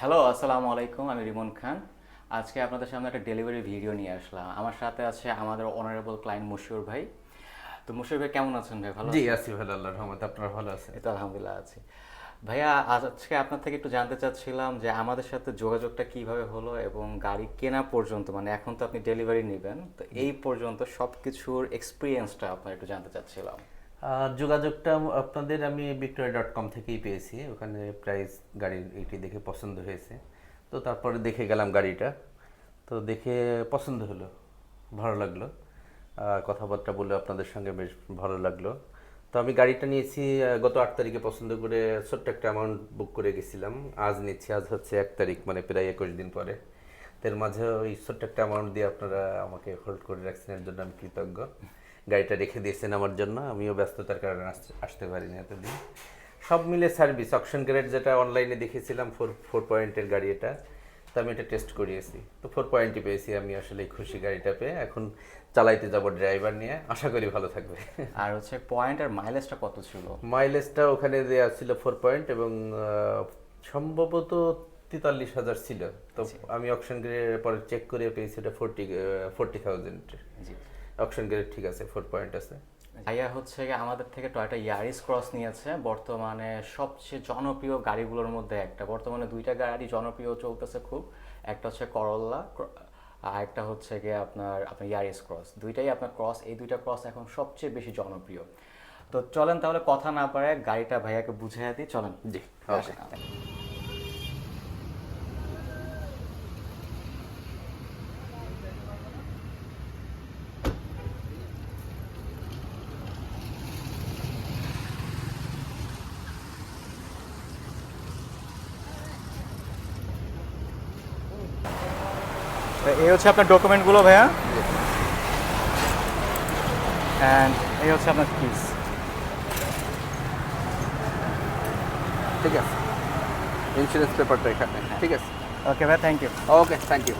Hello আসসালামু আলাইকুম আমি রিমন খান। আজকে আপনাদের সামনে একটা ডেলিভারি ভিডিও নিয়ে আসলাম। আমার সাথে আছে আমাদের অনারেবল ক্লায়েন্ট মুশিউর ভাই। তো মুশিউর ভাই কেমন আছেন ভাই? ভালো জি আছি ভালো আল্লাহর রহমতে। আপনারা ভালো আছেন? এই তো আলহামদুলিল্লাহ আছি। ভাইয়া আজকে আপনার থেকে একটু জানতে চাচ্ছিলাম যে আমাদের সাথে যোগাযোগটা কীভাবে হলো এবং গাড়ি কেনা পর্যন্ত মানে এখন তো আপনি ডেলিভারি নেবেন তো এই পর্যন্ত সব কিছুর এক্সপিরিয়েন্সটা আপনার একটু জানতে চাচ্ছিলাম। যোগাযোগটা আপনাদের আমি ভিক্টোরিয়া ডট কম থেকেই পেয়েছি। ওখানে প্রাইস গাড়ির এটি দেখে পছন্দ হয়েছে। তো তারপরে দেখে গেলাম গাড়িটা। তো দেখে পছন্দ হলো, ভালো লাগল। কথাবার্তা বলে আপনাদের সঙ্গে বেশ ভালো লাগল। তো আমি গাড়িটা নিয়েছি গত আট তারিখে পছন্দ করে ছোট্ট একটা অ্যামাউন্ট বুক করে গেছিলাম। আজ নিচ্ছি, আজ হচ্ছে এক তারিখ মানে প্রায় একুশ দিন পরে। এর মাঝে ওই ছোট্ট একটা অ্যামাউন্ট দিয়ে আপনারা আমাকে হোল্ড করে রাখছেন এর জন্য আমি কৃতজ্ঞ। গাড়িটা রেখে দিয়েছেন আমার জন্য আমিও ব্যস্ততার কারণে আসতে- আসতে পারিনি এতদিন। সব মিলে সার্ভিস অকশন গ্রেড যেটা অনলাইনে দেখেছিলাম ফোর ফোর পয়েন্টের গাড়ি এটা। তো আমি এটা টেস্ট করিয়েছি। তো ফোর পয়েন্টই পেয়েছি আমি আসলে খুশি গাড়িটা পেয়ে। এখন চালাইতে যাব ড্রাইভার নিয়ে। আশা করি ভালো থাকবে। আর হচ্ছে পয়েন্ট আর মাইলেজটা কত ছিল? মাইলেজটা ওখানে দেওয়া ছিল ফোর পয়েন্ট এবং সম্ভবত তেতাল্লিশ হাজার ছিল। তো আমি অকশন গ্রেড পরে চেক করে পেয়েছি এটা ফোরটি ফোরটি থাউজেন্ড জি। অকশন গ্রেড ঠিক আছে ফোর পয়েন্ট আছে। ভাইয়া হচ্ছে গিয়ে আমাদের থেকে টয়টা ইয়ারিস ক্রস নিয়েছে বর্তমানে সবচেয়ে জনপ্রিয় গাড়িগুলোর মধ্যে একটা। বর্তমানে দুইটা গাড়ি জনপ্রিয় চলতেছে খুব একটা হচ্ছে করল্লা আর একটা হচ্ছে গিয়ে আপনার আপনার ইয়ারিস ক্রস দুইটাই আপনার ক্রস এই দুইটা ক্রস এখন সবচেয়ে বেশি জনপ্রিয়। তো চলেন তাহলে কথা না পারে গাড়িটা ভাইয়াকে বুঝে দিই চলেন। জি তো এই হচ্ছে আপনার ডকুমেন্টগুলো ভাইয়া। অ্যান্ড এই হচ্ছে আপনার ফিস ঠিক আছে। ইন্স্যুরেন্স পেপারটা এখানে। ঠিক আছে। ওকে ভাই thank you okay thank you